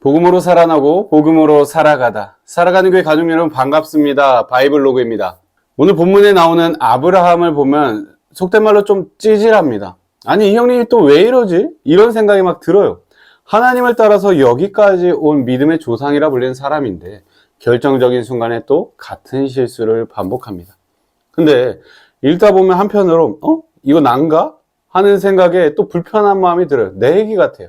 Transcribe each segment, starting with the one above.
복음으로 살아나고 복음으로 살아가다. 살아가는 교회 가족 여러분 반갑습니다. 바이블 로그입니다. 오늘 본문에 나오는 아브라함을 보면 속된 말로 좀 찌질합니다. 아니 이 형님이 또 왜 이러지? 이런 생각이 막 들어요. 하나님을 따라서 여기까지 온 믿음의 조상이라 불리는 사람인데 결정적인 순간에 또 같은 실수를 반복합니다. 근데 읽다 보면 한편으로 어? 이거 난가? 하는 생각에 또 불편한 마음이 들어요. 내 얘기 같아요.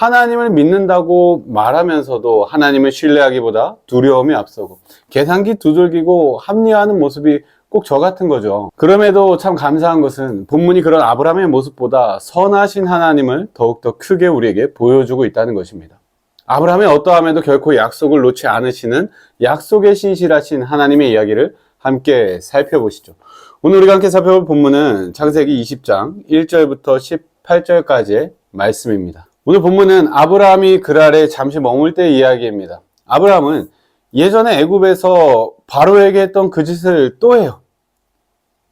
하나님을 믿는다고 말하면서도 하나님을 신뢰하기보다 두려움이 앞서고 계산기 두들기고 합리화하는 모습이 꼭 저 같은 거죠. 그럼에도 참 감사한 것은 본문이 그런 아브라함의 모습보다 선하신 하나님을 더욱더 크게 우리에게 보여주고 있다는 것입니다. 아브라함의 어떠함에도 결코 약속을 놓지 않으시는 약속에 신실하신 하나님의 이야기를 함께 살펴보시죠. 오늘 우리가 함께 살펴볼 본문은 창세기 20장 1절부터 18절까지의 말씀입니다. 오늘 본문은 아브라함이 그랄에 잠시 머물 때 이야기입니다. 아브라함은 예전에 애굽에서 바로에게 했던 그 짓을 또 해요.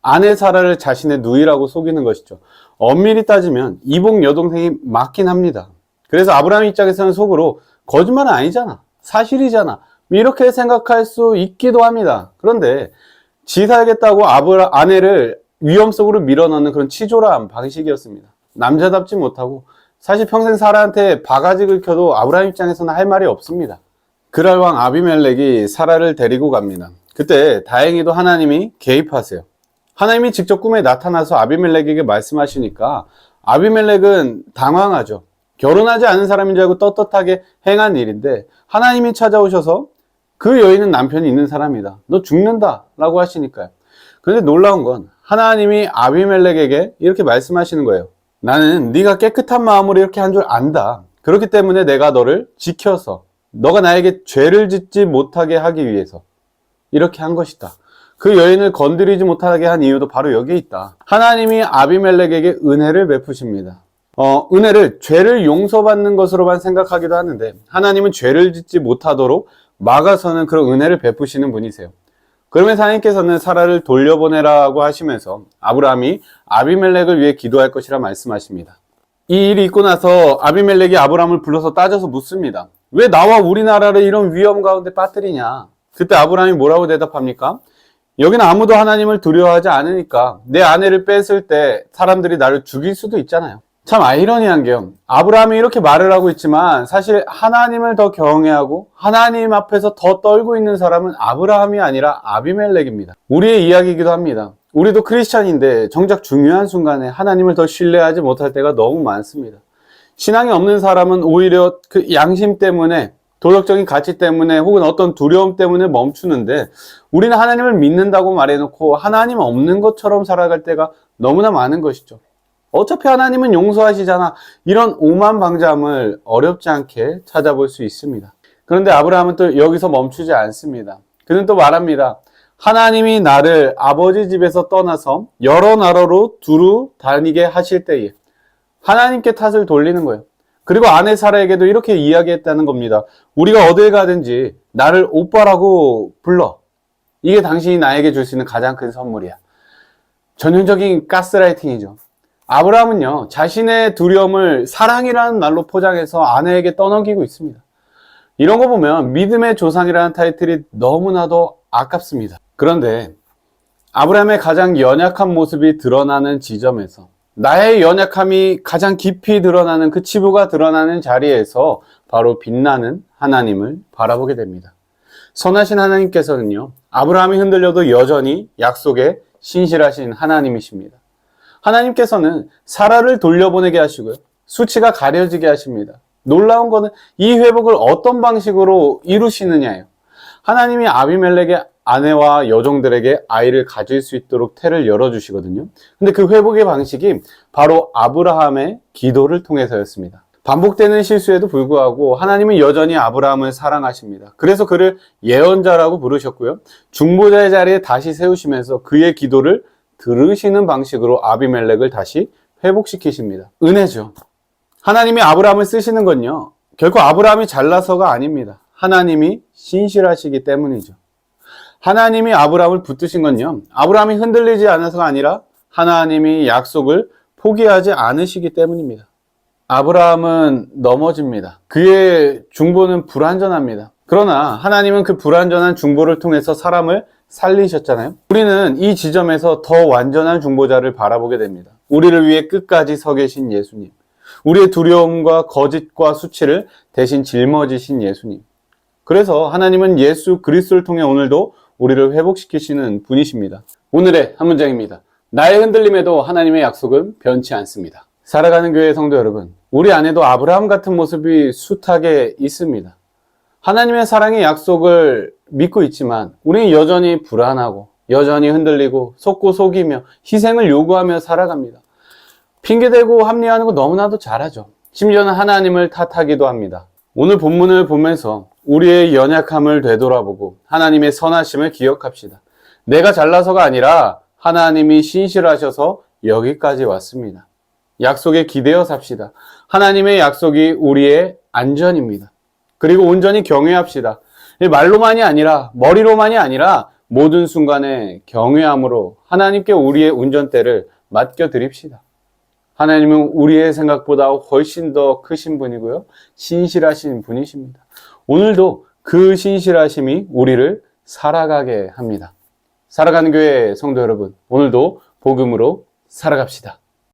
아내 사라를 자신의 누이라고 속이는 것이죠. 엄밀히 따지면 이복 여동생이 맞긴 합니다. 그래서 아브라함 입장에서는 속으로 거짓말은 아니잖아. 사실이잖아. 이렇게 생각할 수 있기도 합니다. 그런데 지 살겠다고 아브라, 아내를 위험 속으로 밀어넣는 그런 치졸한 방식이었습니다. 남자답지 못하고 사실 평생 사라한테 바가지 긁혀도 아브라함 입장에서는 할 말이 없습니다. 그랄 왕 아비멜렉이 사라를 데리고 갑니다. 그때 다행히도 하나님이 개입하세요. 하나님이 직접 꿈에 나타나서 아비멜렉에게 말씀하시니까 아비멜렉은 당황하죠. 결혼하지 않은 사람인 줄 알고 떳떳하게 행한 일인데 하나님이 찾아오셔서 그 여인은 남편이 있는 사람이다. 너 죽는다. 라고 하시니까요. 그런데 놀라운 건 하나님이 아비멜렉에게 이렇게 말씀하시는 거예요. 나는 네가 깨끗한 마음으로 이렇게 한 줄 안다. 그렇기 때문에 내가 너를 지켜서 너가 나에게 죄를 짓지 못하게 하기 위해서 이렇게 한 것이다. 그 여인을 건드리지 못하게 한 이유도 바로 여기에 있다. 하나님이 아비멜렉에게 은혜를 베푸십니다. 어, 은혜를 죄를 용서받는 것으로만 생각하기도 하는데 하나님은 죄를 짓지 못하도록 막아서는 그런 은혜를 베푸시는 분이세요. 그러면서 하나님께서는 사라를 돌려보내라고 하시면서 아브라함이 아비멜렉을 위해 기도할 것이라 말씀하십니다. 이 일이 있고 나서 아비멜렉이 아브라함을 불러서 따져서 묻습니다. 왜 나와 우리나라를 이런 위험 가운데 빠뜨리냐? 그때 아브라함이 뭐라고 대답합니까? 여기는 아무도 하나님을 두려워하지 않으니까 내 아내를 뺐을 때 사람들이 나를 죽일 수도 있잖아요. 참 아이러니한 게요. 아브라함이 이렇게 말을 하고 있지만 사실 하나님을 더 경외하고 하나님 앞에서 더 떨고 있는 사람은 아브라함이 아니라 아비멜렉입니다. 우리의 이야기이기도 합니다. 우리도 크리스찬인데 정작 중요한 순간에 하나님을 더 신뢰하지 못할 때가 너무 많습니다. 신앙이 없는 사람은 오히려 그 양심 때문에 도덕적인 가치 때문에 혹은 어떤 두려움 때문에 멈추는데 우리는 하나님을 믿는다고 말해놓고 하나님 없는 것처럼 살아갈 때가 너무나 많은 것이죠. 어차피 하나님은 용서하시잖아. 이런 오만방자함을 어렵지 않게 찾아볼 수 있습니다. 그런데 아브라함은 또 여기서 멈추지 않습니다. 그는 또 말합니다. 하나님이 나를 아버지 집에서 떠나서 여러 나라로 두루 다니게 하실 때에 하나님께 탓을 돌리는 거예요. 그리고 아내 사라에게도 이렇게 이야기했다는 겁니다. 우리가 어딜 가든지 나를 오빠라고 불러. 이게 당신이 나에게 줄 수 있는 가장 큰 선물이야. 전형적인 가스라이팅이죠. 아브라함은요, 자신의 두려움을 사랑이라는 말로 포장해서 아내에게 떠넘기고 있습니다. 이런 거 보면 믿음의 조상이라는 타이틀이 너무나도 아깝습니다. 그런데 아브라함의 가장 연약한 모습이 드러나는 지점에서 나의 연약함이 가장 깊이 드러나는 그 치부가 드러나는 자리에서 바로 빛나는 하나님을 바라보게 됩니다. 선하신 하나님께서는요, 아브라함이 흔들려도 여전히 약속에 신실하신 하나님이십니다. 하나님께서는 사라를 돌려보내게 하시고요. 수치가 가려지게 하십니다. 놀라운 것은 이 회복을 어떤 방식으로 이루시느냐예요. 하나님이 아비멜렉의 아내와 여종들에게 아이를 가질 수 있도록 태를 열어주시거든요. 근데 그 회복의 방식이 바로 아브라함의 기도를 통해서였습니다. 반복되는 실수에도 불구하고 하나님은 여전히 아브라함을 사랑하십니다. 그래서 그를 예언자라고 부르셨고요. 중보자의 자리에 다시 세우시면서 그의 기도를 들으시는 방식으로 아비멜렉을 다시 회복시키십니다. 은혜죠. 하나님이 아브라함을 쓰시는 건요. 결코 아브라함이 잘나서가 아닙니다. 하나님이 신실하시기 때문이죠. 하나님이 아브라함을 붙드신 건요. 아브라함이 흔들리지 않아서가 아니라 하나님이 약속을 포기하지 않으시기 때문입니다. 아브라함은 넘어집니다. 그의 중보는 불완전합니다. 그러나 하나님은 그 불완전한 중보를 통해서 사람을 살리셨잖아요. 우리는 이 지점에서 더 완전한 중보자를 바라보게 됩니다. 우리를 위해 끝까지 서 계신 예수님. 우리의 두려움과 거짓과 수치를 대신 짊어지신 예수님. 그래서 하나님은 예수 그리스도를 통해 오늘도 우리를 회복시키시는 분이십니다. 오늘의 한 문장입니다. 나의 흔들림에도 하나님의 약속은 변치 않습니다. 살아가는 교회 성도 여러분, 우리 안에도 아브라함 같은 모습이 숱하게 있습니다. 하나님의 사랑의 약속을 믿고 있지만 우리는 여전히 불안하고 여전히 흔들리고 속고 속이며 희생을 요구하며 살아갑니다. 핑계대고 합리화하는 거 너무나도 잘하죠. 심지어는 하나님을 탓하기도 합니다. 오늘 본문을 보면서 우리의 연약함을 되돌아보고 하나님의 선하심을 기억합시다. 내가 잘나서가 아니라 하나님이 신실하셔서 여기까지 왔습니다. 약속에 기대어 삽시다. 하나님의 약속이 우리의 안전입니다. 그리고 온전히 경외합시다. 말로만이 아니라 머리로만이 아니라 모든 순간에 경외함으로 하나님께 우리의 운전대를 맡겨 드립시다. 하나님은 우리의 생각보다 훨씬 더 크신 분이고요. 신실하신 분이십니다. 오늘도 그 신실하심이 우리를 살아가게 합니다. 살아가는 교회 성도 여러분, 오늘도 복음으로 살아갑시다.